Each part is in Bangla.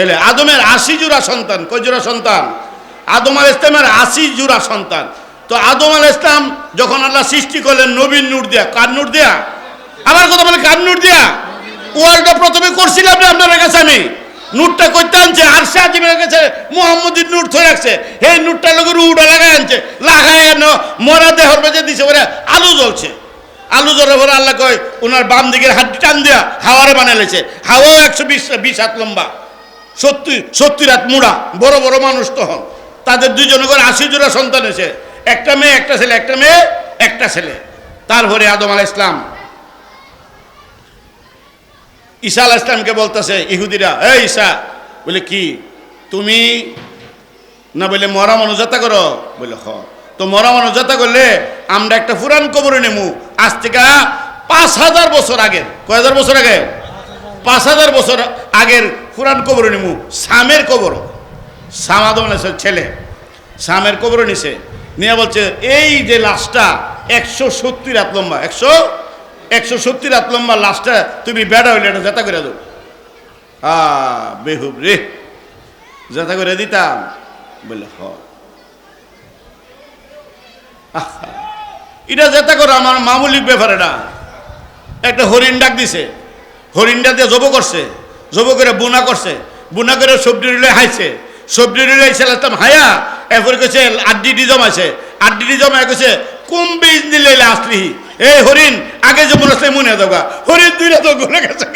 ছেলে আদমের আশি জোড়া সন্তান, কয় জোড়া সন্তান? আদম আল ইসলামের আশি জোড়া সন্তান। তো আদম আল ইসলাম যখন আল্লাহ সৃষ্টি করলেন নবীন নূর দিয়া, কার নূর দিয়া? আমার কথা বলে কার নূর দিয়া? ওয়ালটা প্রথমে করছিলাম না আপনার কাছে আমি? নূরটা করতে আনছে আর সে আজিমের কাছে মোহাম্মদীর নূর থয়ে রাখছে। এই নূরটা লোকের উড়া লাগাই আনছে। লাগাই আনো, মরা দেহর বেজে দিছে বলে আলু জ্বলছে। আলু জ্বরে পরে আল্লাহ কয়, ওনার বাম দিকের হাত টান দিয়া হাওয়ারে বানাইলেছে হাওয়াও একশো বিশ বিশ হাত লম্বা। সত্যি সত্যি রাত মুড়া। বড় বড় মানুষ তখন। তাদের দুজনে করে আশি জোড়া সন্তান এসে একটা মেয়ে, একটা ছেলে, একটা মেয়ে, একটা ছেলে। তারপরে আদম আলাহ ইসলাম ঈসা আলাহ ইসলামকে বলতেছে, ইহুদিরা, এই ঈসা। বলে, কি? তুমি? না বলে, মরা মনোজাতা করো। বলে, হ। তো মরা মনোজাতা করলে আমরা একটা পুরান কবরে নেমু। আজ থেকে পাঁচ হাজার বছর আগের কয় হাজার বছর আগে? পাঁচ হাজার বছর আগের পুরান কবর নিমু সামের কবর। সাম আদম ছেলে। সামের কবর নিছে। নিয়ে বলছে, এই যে লাশটা, একশো সত্তর হাত লম্বা, একশো একশো সত্তর হাত লম্বা লাশটা তুমি বেড়া হইলে এটা জেতা করে দাও। আ, বেহুব রে। জেতা করে দিতাম। বলে, হ। এটা জেতা করো আমার মামুলিক ব্যাপার এটা একটা হরিণ ডাক দিছে। হরিণটা দিয়ে জব করছে, জব করে বুনা করছে। বুনা করে সবজি রিলে হাইছে সবজি রিলে ছেলেতাম হায়া, এরপরে কেছে আড্ডি জমাইছে। আড্ডি জমাই কেছে কুম বীজ দিলে আসলি এই হরিণ, আগে যে মনে আসলে মনে দেওয়া হরিণ দুইটা তো গলে গেছে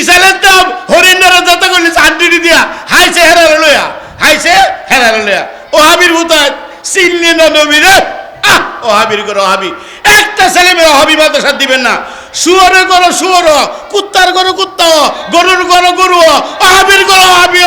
ইসালের দাম হরিণের যত করলি আড্ডি দিয়া, হাইছে হেরারে লইয়া হাইছে হেরারে লইয়া ও হাবির ভূতায় চিনলি না নবীরে? আহ, ও হাবির করে হাবি। একটা ছেলে মেয়ে হাবি মাদ্রাসা দিবেন না। শুয়ারের করো শুয়ার কুত্তার করো কুত্তা গরুর করো গরু হ, ও হাবির করো হাবি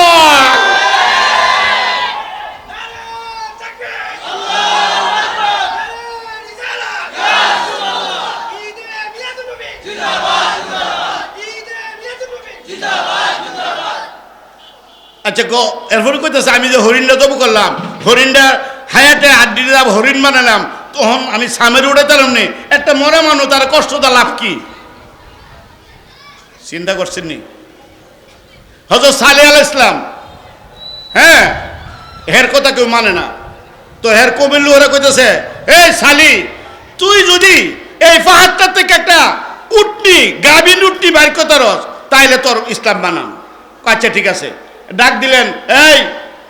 আচ্ছা গো এরপরে কইতেছে আমি যে হরিণটা তবু করলাম হরিণটা হায়াতে আড্ডি দাম হরিণ বানালাম। তখন আমি সামের উড়ে তালাম নি। একটা মরা মানুষ, তার কষ্টটা লাভ কি? চিন্তা করছেন নি? হজরত সালে আল ইসলাম হ্যাঁ? হের কথা কেউ মানে না। তো হের কবিল্লু ওরা কইতেছে, এই সালি, তুই যদি এই পাহাড়টার থেকে একটা উটনি গাভিন উটনি বাইর করতে রস তাইলে তোর ইসলাম বানান আচ্ছা ঠিক আছে। ডাক দিলেন, এই,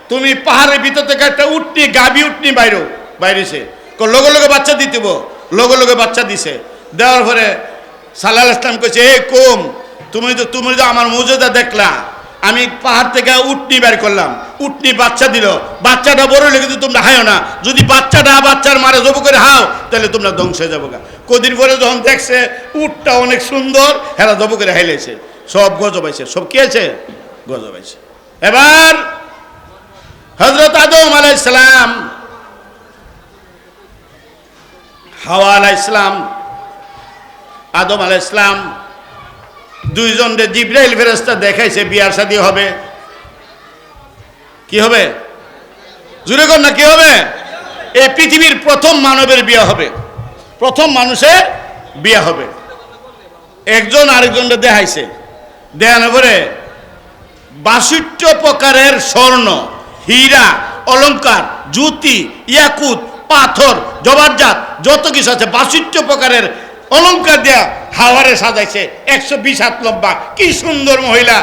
তুমি পাহাড়ের ভিতর থেকে একটা উটনি, গাভি উটনি বাইরো, বাইরেছে। লগে লগে বাচ্চা দিতেব লগে লগে বাচ্চা দিছে। দেওয়ার পরে সালাল ইসলাম কইছে, এই কম, তুমি তো তুমি তো আমার মৌজুদা দেখলা। আমি পাহাড় থেকে উটনি বের করলাম। উটনি বাচ্চা দিল। বাচ্চাটা বড় লেগে কিন্তু তোমরা হাইও না। যদি বাচ্চাটা বাচ্চার মারে জব করে হাও, তাহলে তোমরা ধ্বংস হয়ে যাব গা। কদিন পরে যখন দেখছে উটটা অনেক সুন্দর, হেরা জব করে হাইলেছে সব গজবাইছে সব কি আছে গজবাইছে এবার হজরত আদম আলাইসালাম হাওয়া আলাইসলাম আদম আলাইসলাম দুইজন যে জিব্রাইল ফেরেস্তা দেখাইছে বিয়ার শাদী হবে। কি হবে? জুড়ে কর না, কি হবে? এই পৃথিবীর প্রথম মানবের বিয়ে হবে। প্রথম মানুষের বিয়ে হবে। একজন আরেকজনকে দেখাইছে। দেখানোর পরে বাষট্টি প্রকারের স্বর্ণ, হীরা অলঙ্কার জ্যোতি ইয়াকুত পাথর জবারজাত যত কিছু আছে বাষট্টি প্রকারের অলঙ্কার দেয়া হাওয়ারে সাজাইছে, একশো বিশ হাত লম্বা। কি সুন্দর মহিলা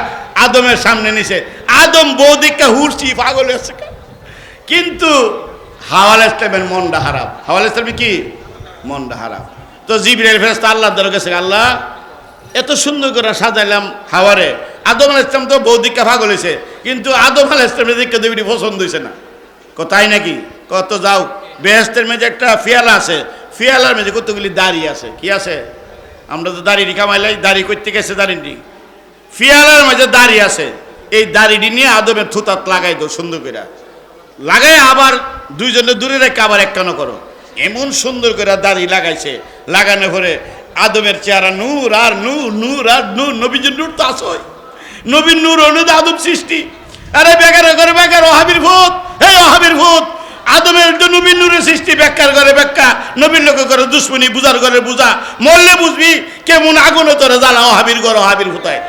আদমের সামনে নিছে। আদম বৌদিকটা হুরছি পাগল হয়েছে কিন্তু হাওয়াল ইসলামের মনটা হারাপ হাওয়াল ইসলামে কি? মনটা হারাপ তো জিবরাইল ফেরেস্তা আল্লাহ দর গেছে, আল্লাহ, এত সুন্দর করে সাজাইলাম হাওয়ারে। আদম আল ইসলাম তো বৌদিকটা ভাগল হয়েছে, কিন্তু আদম আল ইসলামের দিকে দেবীটি পছন্দ হয়েছে না। কোথায় নাকি? কত যাও বেহেস্তের মেঝে একটা ফিয়ালা আছে। ফিয়ালার মেঝে কতগুলি দাড়ি আছে? কি আছে? আমরা তো দাড়ি কামাইলাই দাড়ি করতে গেছে দাড়িটি ফিয়ালার মাঝে দাড়ি আছে। এই দাড়িটি নিয়ে আদমের থুতাত লাগাই দো সুন্দর করে। লাগাই আবার দুইজনে দূরে রেখে আবার একটানো করো। এমন সুন্দর করে দাড়ি লাগাইছে। লাগানোর পরে আদমের চেহারা নূর আর নূর নূর আর নূর নবীজি নূর তো আসয় নবীন নূর অনুদ আদম সৃষ্টি। আরে বেকার করে বেকার, অহাবির ভূত। হে অহাবির ভূত! আদমের তো নবীন নূরের সৃষ্টি ব্যাখ্যার করে ব্যাখ্যা নবীন লোকে করে দুশ্মনী বুঝার করে বুঝা মরলে বুঝবি কেমন আগুন তোরে জ্বালা, অহাবির ঘর অহাবির ভূতায়।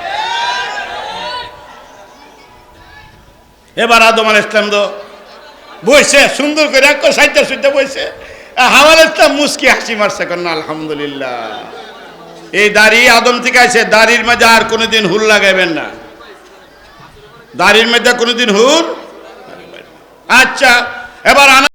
এবার আদম আল ইসলাম তো বইছে, সুন্দর করে এক সাইডটা সুইটা বইছে। হাওয়াল ইসলাম মুস্কি হাসি মারছে কন্যা আলহামদুলিল্লাহ। এই দাড়ি আদম থেকে আছে দাড়ির মাঝে আর কোনোদিন হুল লাগাইবেন না। দাড়ির মধ্যে কোনোদিন হুল আচ্ছা এবার